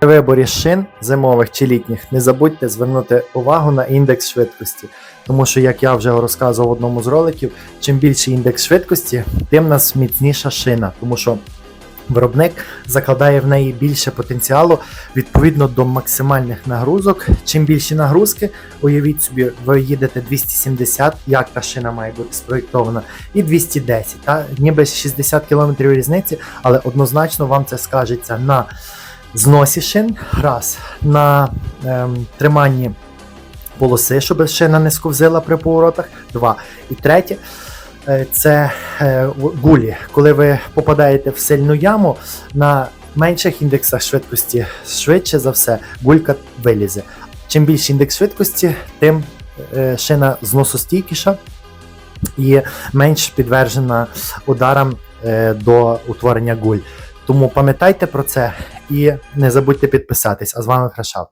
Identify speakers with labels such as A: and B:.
A: При виборі шин зимових чи літніх не забудьте звернути увагу на індекс швидкості. Тому що, як я вже розказував в одному з роликів, чим більший індекс швидкості, тим нас міцніша шина. Тому що виробник закладає в неї більше потенціалу відповідно до максимальних нагрузок. Чим більші нагрузки, уявіть собі, ви їдете 270, як та шина має бути спроєктована, і 210. Та? Ніби 60 км різниці, але однозначно вам це скажеться на зносі шин, раз, на ем, триманні полоси, щоб шина не сковзила при поворотах. Два. І третє. е, Це е, гулі. Коли ви попадаєте в сильну яму на менших індексах швидкості, швидше за все, гулька вилізе. Чим більший індекс швидкості, тим е, шина зносостійкіша і менш підтверджена ударам е, до утворення гуль. Тому пам'ятайте про це і не забудьте підписатись. А з вами Храшав.